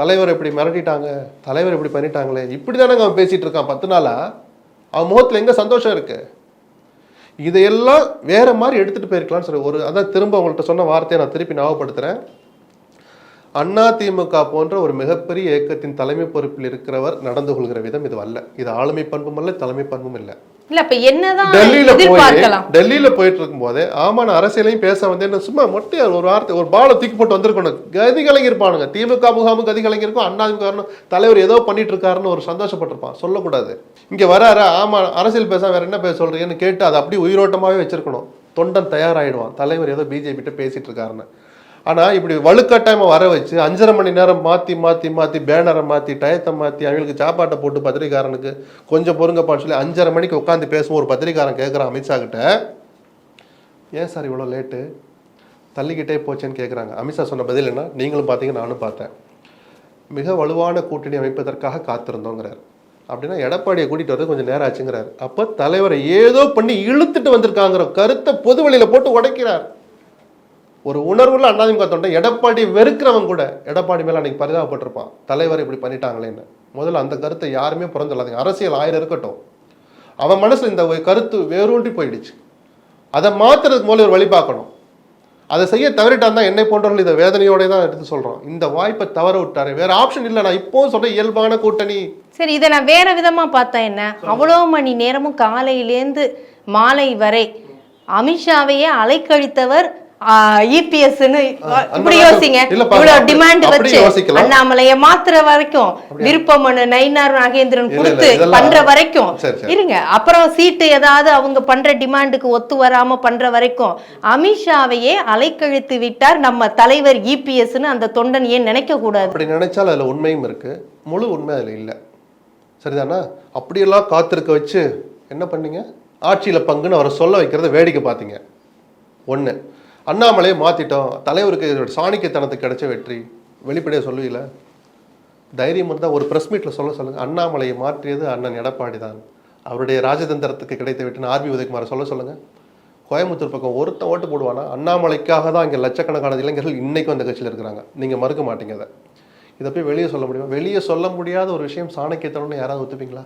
தலைவர் இப்படி மிரட்டிட்டாங்க தலைவர் இப்படி பண்ணிட்டாங்களே இப்படி தானே அவன் பேசிட்டு இருக்கான் பத்து நாளா? அவன் முகத்தில் எங்கே சந்தோஷம் இருக்கு? இதையெல்லாம் வேற மாதிரி எடுத்துட்டு போயிருக்கலாம்னு சொல்லி ஒரு அதான் திரும்ப அவங்கள்ட்ட சொன்ன வார்த்தையை நான் திருப்பி ஞாபகப்படுத்துறேன். அண்ணா திமுக போன்ற ஒரு மிகப்பெரிய இயக்கத்தின் தலைமை பொறுப்பில் இருக்கிறவர் நடந்து கொள்கிற விதம் இது அல்ல. இது ஆளுமை பண்பும் அல்ல தலைமை பண்பும் இல்லை. இல்ல அப்ப என்னதான் டெல்லியில போய் டெல்லியில போயிட்டு இருக்கும் போதே ஆமா நான் அரசியலையும் பேச வந்தேன் சும்மா மொட்டையா ஒரு வார்த்தை ஒரு பாலை தூக்கி போட்டு வந்திருக்கணும். கதி கலைஞர்ப்பானுங்க திமுக முகாமும் கதி கலைஞருக்கும் அண்ணா திமுக தலைவர் ஏதோ பண்ணிட்டு இருக்காருன்னு ஒரு சந்தோஷப்பட்டிருப்பான். சொல்லக்கூடாது. இங்க வராரு ஆமா அரசியல் பேச வேற என்ன பேச சொல்றீங்கன்னு கேட்டு அதை அப்படியே உயிரோட்டமாவே வச்சிருக்கணும். தொண்டன் தயாராயிடுவான். தலைவர் ஏதோ பிஜேபி கிட்ட பேசிட்டு இருக்காருன்னு. ஆனால் இப்படி வலுக்கட்டாயமா வர வச்சு அஞ்சரை மணி நேரம் மாற்றி மாற்றி மாற்றி பேனரை மாற்றி டயத்தை மாற்றி அவங்களுக்கு சாப்பாட்டை போட்டு பத்திரிக்காரனுக்கு கொஞ்சம் பொறுங்கப்பான்னு சொல்லி அஞ்சரை மணிக்கு உட்காந்து பேசும் ஒரு பத்திரிக்காரன் கேட்குறான் அமித்ஷா கிட்ட. ஏன் சார் இவ்வளோ லேட்டு? தள்ளிக்கிட்டே போச்சேன்னு கேட்குறாங்க. அமித்ஷா சொன்ன பதில் என்ன? நீங்களும் பார்த்தீங்க நானும் பார்த்தேன். மிக வலுவான கூட்டணி அமைப்பதற்காக காத்திருந்தோங்கிறார். அப்படின்னா எடப்பாடியை கூட்டிகிட்டு வரது கொஞ்சம் நேரம் ஆச்சுங்கிறார். அப்போ தலைவரை ஏதோ பண்ணி இழுத்துட்டு வந்திருக்காங்கிற கருத்தை பொது வழியில் போட்டு உடைக்கிறார். ஒரு உணர்வுல அண்ணாதிமுக தொண்டை எடப்பாடி வெறுக்கிறவன் கூட எடப்பாடி மேல அன்னைக்கு பரிதாபப்பட்டிருப்பான். தலைவர் இப்படி பண்ணிட்டாங்களேன்னு. முதல்ல அந்த கருத்தை யாருமே பிறந்துள்ளாதீங்க அரசியல் ஆயிரம் இருக்கட்டும். அவன் மனசுல இந்த ஒரு கருத்து வேரூன்றி போயிடுச்சு. அதை மாத்துறதுக்கு மூலம் ஒரு வழி பார்க்கணும். அதை செய்ய தவறிட்டான் தான் என்னை போன்றவர்கள் இதை வேதனையோட தான் எடுத்து சொல்றோம். இந்த வாய்ப்பை தவற விட்டாரு. வேற ஆப்ஷன் இல்லை. நான் இப்போவும் சொல்ற இயல்பான கூட்டணி. சரி இதை நான் வேற விதமா பார்த்தா என்ன? அவ்வளோ மணி நேரமும் காலையிலேருந்து மாலை வரை அமித்ஷாவையே அலைக்கழித்தவர் இபிஎஸ்ன்னு அந்த இப்படி யோசிங்க. இவ்வளவு டிமாண்ட் வச்சு. அண்ணாமலைய மாத்துற வரைக்கும் விருப்பமனு நயினார் நாகேந்திரன் கொடுத்து பண்ற வரைக்கும். இருங்க அப்புறம் சீட்டு ஏதாவது அவங்க பண்ற டிமாண்டுக்கு ஒத்து வராம பண்ற வரைக்கும். அமித்ஷாவையே அலைக்கழித்து விட்டார் நம்ம தலைவர் இபிஎஸ்ன்னு அந்த தொண்டன் ஏன் நினைக்க கூடாது அப்படி நினைச்சால் அதுல உண்மையும் இருக்கு. முழு உண்மை அதுல இல்லை. சரிதானா? அப்படியெல்லாம் காத்திருக்க வச்சு என்ன பண்ணீங்க? ஆட்சியில பங்குன்னு அவரை சொல்ல வைக்கிறத வேடிக்கை பார்த்தீங்க. ஒண்ணு. அண்ணாமலையை மாற்றிட்டோம் தலைவருக்கு சாணிக்கத்தனத்துக்கு கிடைச்ச வெற்றி. வெளிப்படையாக சொல்லுவீல தைரியம் இருந்தால் ஒரு ப்ரெஸ் மீட்டில் சொல்ல சொல்லுங்கள் அண்ணாமலையை மாற்றியது அண்ணன் எடப்பாடி தான். அவருடைய ராஜதந்திரத்துக்கு கிடைத்த வெற்றின்னு ஆர்பி உதயகுமாரை சொல்ல சொல்லுங்கள் கோயம்புத்தூர் பக்கம் ஒருத்தன் ஓட்டு போடுவானா? அண்ணாமலைக்காக தான் இங்கே லட்சக்கணக்கான இளைஞர்கள் இன்றைக்கும் அந்த கட்சியில் இருக்கிறாங்க. நீங்கள் மறுக்க மாட்டீங்க அதை. இதை போய் வெளியே சொல்ல முடியுமா? வெளியே சொல்ல முடியாத ஒரு விஷயம் சாணக்கியத்தனம்னு யாராவது ஒத்துப்பீங்களா?